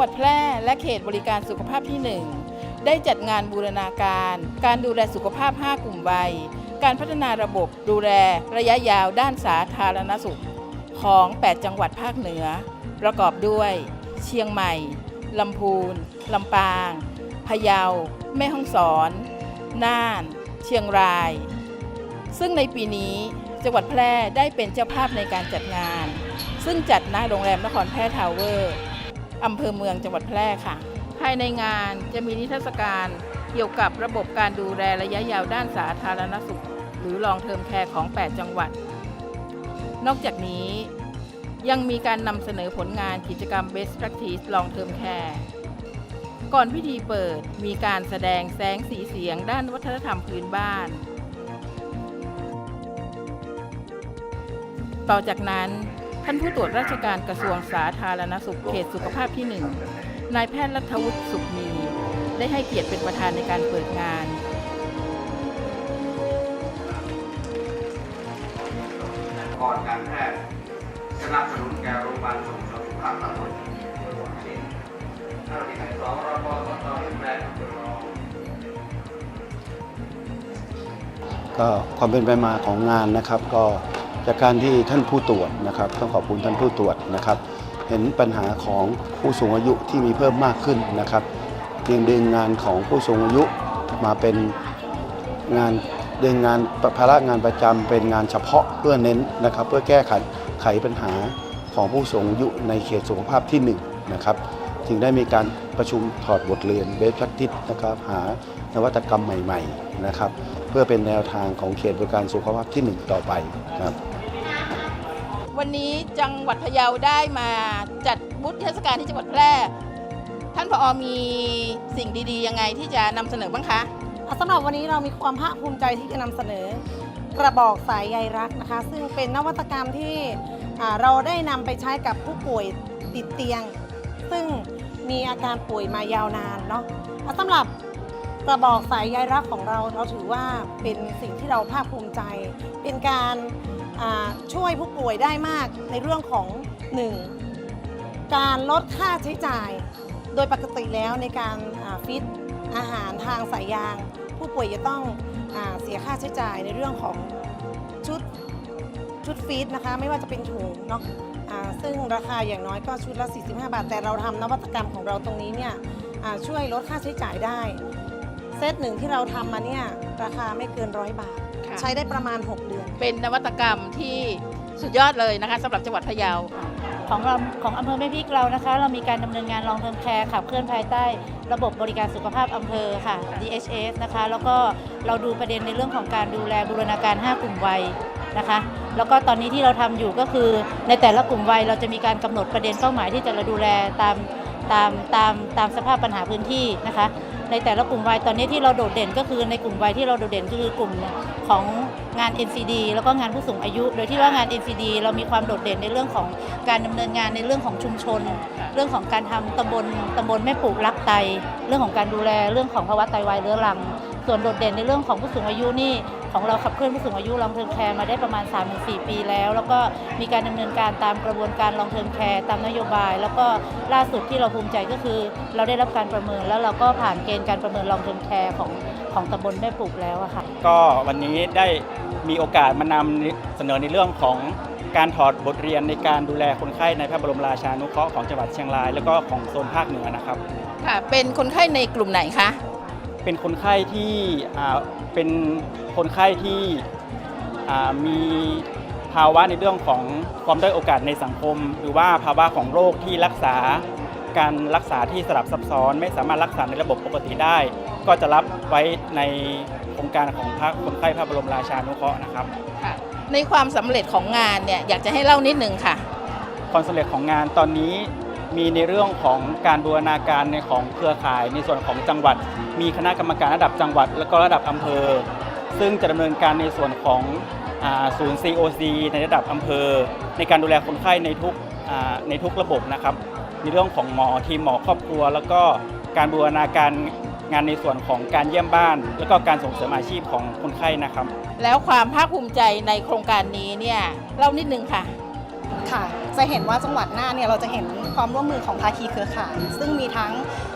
หวัดแพร่และเขตบริการสุขภาพที่ 1 ได้จัดงานบูรณาการ การดูแลสุขภาพ 5 กลุ่มวัย การพัฒนาระบบดูแลระยะยาวด้านสาธารณสุข ของ 8 จังหวัดภาคเหนือ ประกอบด้วย เชียงใหม่ ลำพูน ลำปาง พะเยา แม่ฮ่องสอน น่าน เชียงราย ซึ่งในปีนี้จังหวัดแพร่ได้เป็นเจ้าภาพในการจัดงาน ซึ่งจัดณโรงแรมนครแพร่ทาวเวอร์ อำเภอเมืองจังหวัดแพร่ค่ะ ภายในงานจะมีนิทรรศการเกี่ยวกับระบบการดูแลระยะยาวด้านสาธารณสุข หรือลองเทอมแคร์ของ 8 จังหวัด นอกจากนี้ยังมีการนำเสนอผลงานกิจกรรม Best Practice Long Term Care ก่อนพิธีเปิดมีการแสดงแสงสีเสียงด้านวัฒนธรรมพื้นบ้าน ต่อจากนั้น ท่านผู้ตรวจราชการกระทรวงสาธารณสุขเขตสุขภาพที่หนึ่งนายแพทย์รัฐวุฒิสุขมี ได้ให้เกียรติเป็นประธานในการเปิดงาน กรการแพทย์สนับสนุนแก่โรงพยาบาลส่งเสริมสุขภาพตำบลถ้าเราที่ไหนสองรพสตที่แปลอำเรองก็ความเป็นไปมาของงานนะครับก็ จากการที่ท่านผู้ตรวจนะครับต้องขอบคุณท่านผู้ตรวจนะครับ เห็นปัญหาของผู้สูงอายุที่มีเพิ่มมากขึ้นนะครับจึงดึงงานของผู้สูงอายุมาเป็นงานดึงงานภาระงานประจำเป็นงานเฉพาะเพื่อเน้นนะครับ เพื่อแก้ไขไขปัญหาของผู้สูงอายุในเขตสุขภาพที่1นะครับจึงได้มีการประชุมถอดบทเรียนเบส p ั c ติ e นะครับหานวัตกรรมใหม่ ๆ นะครับ เพื่อเป็นแนวทางของเขตบริการสุขภาพที่ 1 ต่อไปครับ วันนี้จังหวัดพะเยาได้มาจัดบุธเทศกาลที่จังหวัดแพร่ ท่านผอมีสิ่งดีๆ ยังไงที่จะนำเสนอบ้างคะอะสำหรับวันนี้เรามีความภาคภูมิใจที่จะนำเสนอกระบอกสายใยรักนะคะ ซึ่งเป็นนวัตกรรมที่อ่าเราได้นำไปใช้กับผู้ป่วยติดเตียง ซึ่งมีอาการป่วยมายาวนานเนาะอะสำหรับกระบอกสายใยรักของเราเราถือว่าเป็นสิ่งที่เราภาคภูมิใจ เป็นการ ช่วยผู้ป่วยได้มากในเรื่องของหนึ่งการลดค่าใช้จ่าย โดยปกติแล้วในการฟิตอาหารทางสายยาง ผู้ป่วยจะต้องอเสียค่าใช้จ่ายในเรื่องของชุดชุดฟีดนะคะ ไม่ว่าจะเป็นถุงเนาะอ่าซึ่งราคาอย่างน้อยก็ชุดละ 45 บาท แต่เราทำนวัตกรรมของเราตรงนี้เนี่ยช่วยลดค่าใช้จ่ายได้ เซตหนึ่งที่เราทำมาเนี่ยราคาไม่เกินร้อยบาท ค่ะ ใช้ได้ประมาณ 6 เดือน เป็นนวัตกรรมที่สุดยอดเลยนะคะสำหรับจังหวัดพะเยา ของเราของอำเภอแม่พริกเรานะคะ เรามีการดำเนินงานลองเทอมแคร์ขับเคลื่อนภายใต้ระบบบริการสุขภาพอำเภอค่ะ DHS นะคะ แล้วก็เราดูประเด็นในเรื่องของการดูแลบูรณาการ 5 กลุ่มวัยนะคะ แล้วก็ตอนนี้ที่เราทำอยู่ก็คือในแต่ละกลุ่มวัยเราจะมีการกำหนดประเด็นเป้าหมายที่จะเราดูแลตามตามตามตามสภาพปัญหาพื้นที่นะคะ ในแต่ละกลุ่มวัยตอนนี้ที่เราโดดเด่นก็คือในกลุ่มวัยที่เราโดดเด่นก็คือกลุ่มของงาน NCD แล้วก็งานผู้สูงอายุ โดยที่ว่างาน NCD เรามีความโดดเด่นในเรื่องของการดำเนินงานในเรื่องของชุมชน เรื่องของการทำตำบลตำบลแม่ปลูกรักไต เรื่องของการดูแลเรื่องของภาวะไตวายเรื้อรัง ส่วนโดดเด่นในเรื่องของผู้สูงอายุนี่ ของเราขับเคลื่อนผู้สูงอายุลองเทิร์นแคร์มาได้ประมาณ 3-4 ปีแล้ว แล้วก็มีการดำเนินการตามกระบวนการลองเทิร์นแคร์ตามนโยบาย แล้วก็ล่าสุดที่เราภูมิใจก็คือ เราได้รับการประเมินแล้วเราก็ผ่านเกณฑ์การประเมินลองเทิร์นแคร์ของของตำบลแม่ปลูกแล้วอะค่ะก็วันนี้ได้มีโอกาสมานำเสนอในเรื่องของการถอดบทเรียนในการดูแลคนไข้ในพระบรมราชานุเคราะห์ของจังหวัดเชียงราย แล้วก็ของโซนภาคเหนือนะครับค่ะเป็นคนไข้ในกลุ่มไหนคะ เป็นคนไข้ที่อ่าเป็นคนไข้ที่อ่ามีภาวะในเรื่องของความด้อยโอกาสในสังคม หรือว่าภาวะของโรคที่รักษาการรักษาที่สลับซับซ้อน ไม่สามารถรักษาในระบบปกติได้ ก็จะรับไว้ในโครงการของพระคนไข้พระบรมราชานุเคราะห์นะครับค่ะในความสำเร็จของงานเนี่ยอยากจะให้เล่านิดนึงค่ะ ความสำเร็จของงานตอนนี้ มีในเรื่องของการบูรณาการในของเครือข่าย ในส่วนของจังหวัด มีคณะกรรมการระดับจังหวัด และก็ระดับอำเภอ ซึ่งจะดำเนินการในส่วนของศูนย์ COC ในระดับอำเภอ ในการดูแลคนไข้ในทุกในทุกระบบนะครับในเรื่องของหมอทีมหมอครอบครัว แล้วก็การบูรณาการงานในส่วนของการเยี่ยมบ้าน แล้วก็การส่งเสริมอาชีพของคนไข้นะครับ แล้วความภาคภูมิใจในโครงการนี้เนี่ยเล่านิดนึงค่ะ ค่ะ จะเห็นว่าจังหวัดน่านเนี่ยเราจะเห็นความร่วมมือของภาคีเครือข่าย ซึ่งมีทั้ง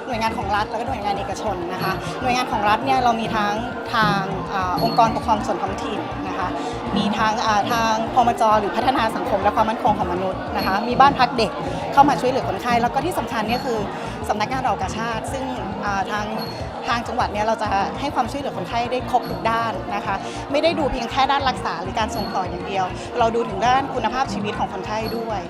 หน่วยงานของรัฐและก็หน่วยงานเอกชนนะคะ หน่วยงานของรัฐเนี่ยเรามีทั้งทางอองค์กรปกครองส่วนท้องถิ่นนะคะ มีทางทางพมจหรือพัฒนาสังคมและความมั่นคงของมนุษย์นะคะ มีบ้านพักเด็กเข้ามาช่วยเหลือคนไข้แล้วก็ที่สำคัญเนี่ยคือสำนักงานเรากาชาติ ซึ่ง ทางทางจังหวัดเนี่ยเราจะให้ความช่วยเหลือคนไข้ได้ครบทุกด้านนะคะ ไม่ได้ดูเพียงแค่ด้านรักษาหรือการส่งต่ออย่างเดียว เราดูถึงด้านคุณภาพชีวิตของคนไข้ด้วย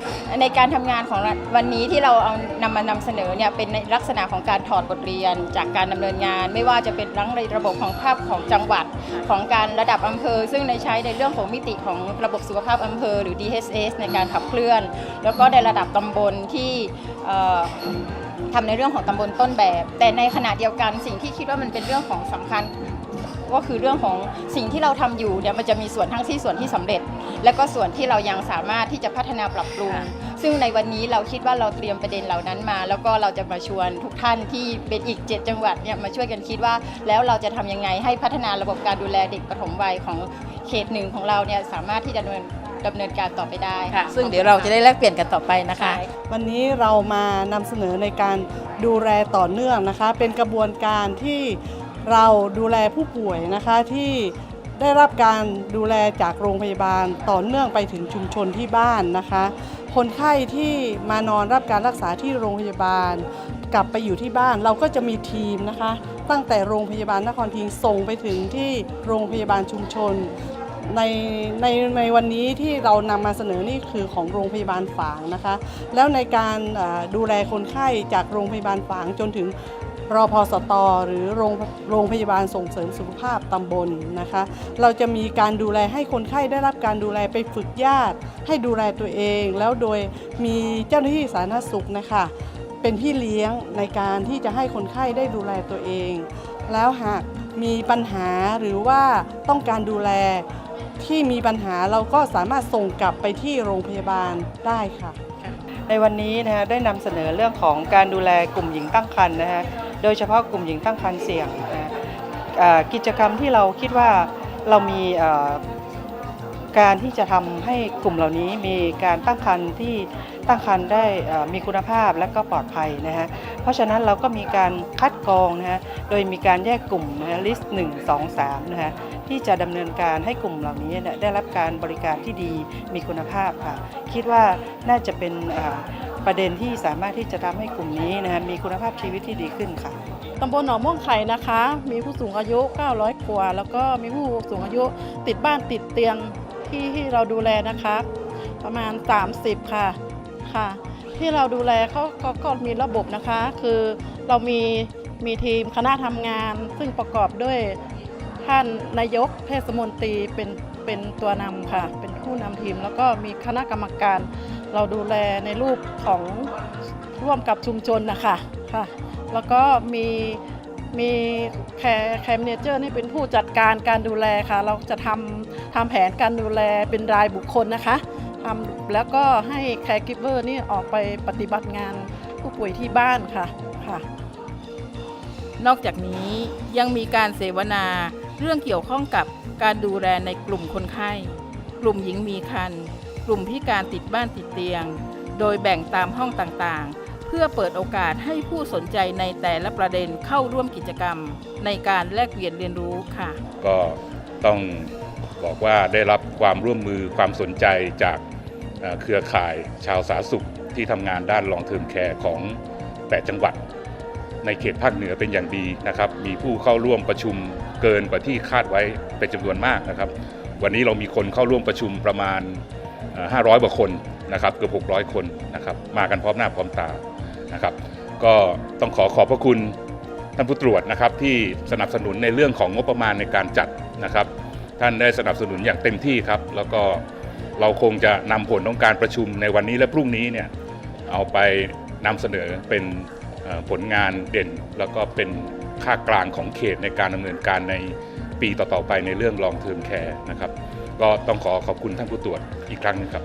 ในการทำงานของวันนี้ที่เราเอานำมานำเสนอเนี่ยเป็นในลักษณะของการถอดบทเรียน จากการดำเนินงาน ไม่ว่าจะเป็นทั้งในระบบของภาพของจังหวัดของการระดับอำเภอ ซึ่งในใช้ในเรื่องของมิติของระบบสุขภาพอำเภอ หรือ DHS ในการขับเคลื่อน แล้วก็ในระดับตำบลที่ ทำในเรื่องของตำบลต้นแบบ แต่ในขณะเดียวกันสิ่งที่คิดว่ามันเป็นเรื่องของสำคัญก็คือเรื่องของสิ่งที่เราทำอยู่เนี่ยมันจะมีส่วนทั้งที่ส่วนที่สำเร็จ และก็ส่วนที่เรายังสามารถที่จะพัฒนาปรับปรุง ซึ่งในวันนี้เราคิดว่าเราเตรียมประเด็นเหล่านั้นมา แล้วก็เราจะมาชวนทุกท่านที่เป็นอีก 7 จังหวัดเนี่ยมาช่วยกันคิดว่า แล้วเราจะทำยังไงให้พัฒนาระบบการดูแลเด็กปฐมวัยของเขตหนึ่งของเราเนี่ยสามารถที่จะดำเนิน ดำเนินการต่อไปได้ค่ะ ซึ่งเดี๋ยวเราจะได้แลกเปลี่ยนกันต่อไปนะคะ ใช่ วันนี้เรามานำเสนอในการดูแลต่อเนื่องนะคะ เป็นกระบวนการที่เราดูแลผู้ป่วยนะคะที่ได้รับการดูแลจากโรงพยาบาลต่อเนื่องไปถึงชุมชนที่บ้านนะคะ คนไข้ที่มานอนรับการรักษาที่โรงพยาบาล กลับไปอยู่ที่บ้านเราก็จะมีทีมนะคะ ตั้งแต่โรงพยาบาลนครพิงค์ส่งไปถึงที่โรงพยาบาลชุมชน ในในในวันนี้ที่เรานำมาเสนอนี่คือของโรงพยาบาลฝางนะคะ แล้วในการดูแลคนไข้จากโรงพยาบาลฝางจนถึงรอพสตหรือโรงโรงพยาบาลส่งเสริมสุขภาพตำบลนะคะ เราจะมีการดูแลให้คนไข้ได้รับการดูแลไปฝึกญาติ ให้ดูแลตัวเอง แล้วโดยมีเจ้าหน้าที่สาธารณสุขนะคะเป็นพี่เลี้ยงในการที่จะให้คนไข้ได้ดูแลตัวเอง แล้วหากมีปัญหาหรือว่าต้องการดูแล ที่มีปัญหาเราก็สามารถส่งกลับไปที่โรงพยาบาลได้ค่ะ ในวันนี้นะฮะได้นำเสนอเรื่องของการดูแลกลุ่มหญิงตั้งครรภ์นะฮะโดยเฉพาะกลุ่มหญิงตั้งครรภ์เสี่ยงนะฮะกิจกรรมที่เราคิดว่าเรามีการที่จะทำให้กลุ่มเหล่านี้มีการตั้งครรภ์ที่ตั้งครรภ์ได้มีคุณภาพและก็ปลอดภัยนะฮะ เพราะฉะนั้นเราก็มีการคัดกรองนะฮะ โดยมีการแยกกลุ่มนะฮะ list 1 2 3นะฮะ ที่จะดำเนินการให้กลุ่มเหล่านี้ได้รับการบริการที่ดีมีคุณภาพค่ะ คิดว่าน่าจะเป็นประเด็นที่สามารถที่จะทำให้กลุ่มนี้นะฮะมีคุณภาพชีวิตที่ดีขึ้นค่ะตำบลหนองม่วงไข่นะคะ มีผู้สูงอายุ 900 กว่า แล้วก็มีผู้สูงอายุติดบ้านติดเตียงที่ที่เราดูแลนะคะ ประมาณ 30 ค่ะค่ะ ที่เราดูแลเขาก็ก็มีระบบนะคะ คือเรามีมีทีมคณะทำงาน ซึ่งประกอบด้วย ท่านนายกเทศมนตรีเป็นเป็นตัวนำค่ะ เป็นผู้นำทีม แล้วก็มีคณะกรรมการ เราดูแลในรูปของร่วมกับชุมชนนะคะค่ะ แล้วก็มีมีแคร์แคร์เนเจอร์นี่เป็นผู้จัดการการดูแลค่ะ เราจะทำทำแผนการดูแลเป็นรายบุคคลนะคะทำแล้วก็ให้แคร์กิฟเวอร์นี่ออกไปปฏิบัติงานผู้ป่วยที่บ้านค่ะค่ะ นอกจากนี้ยังมีการเสวนา เรื่องเกี่ยวข้องกับการดูแลในกลุ่มคนไข้ กลุ่มหญิงมีครรภ์กลุ่มพิการติดบ้านติดเตียง โดยแบ่งตามห้องต่างๆ เพื่อเปิดโอกาสให้ผู้สนใจในแต่ละประเด็นเข้าร่วมกิจกรรม ในการแลกเปลี่ยนเรียนรู้ค่ะ ก็ต้องบอกว่าได้รับความร่วมมือความสนใจจากเครือข่ายชาวสาธารณสุขที่ทำงานด้านลองเทอมแคร์ของ 8 จังหวัด ในเขตภาคเหนือเป็นอย่างดีนะครับ มีผู้เข้าร่วมประชุมเกินกว่าที่คาดไว้เป็นจำนวนมากนะครับ วันนี้เรามีคนเข้าร่วมประชุมประมาณ 500กว่าคนนะครับเกือบ600 คนนะครับมากันพร้อมหน้าพร้อมตานะครับ ก็ต้องขอขอบพระคุณท่านผู้ตรวจนะครับที่สนับสนุนในเรื่องของงบประมาณในการจัดนะครับ ท่านได้สนับสนุนอย่างเต็มที่ครับ แล้วก็เราคงจะนำผลของการประชุมในวันนี้และพรุ่งนี้เนี่ยเอาไปนำเสนอเป็น ผลงานเด่น แล้วก็เป็นค่ากลางของเขตในการดำเนินการในปีต่อๆไปในเรื่องลองเทอมแคร์นะครับก็ต้องขอขอบคุณท่านผู้ตรวจอีกครั้งหนึงครับ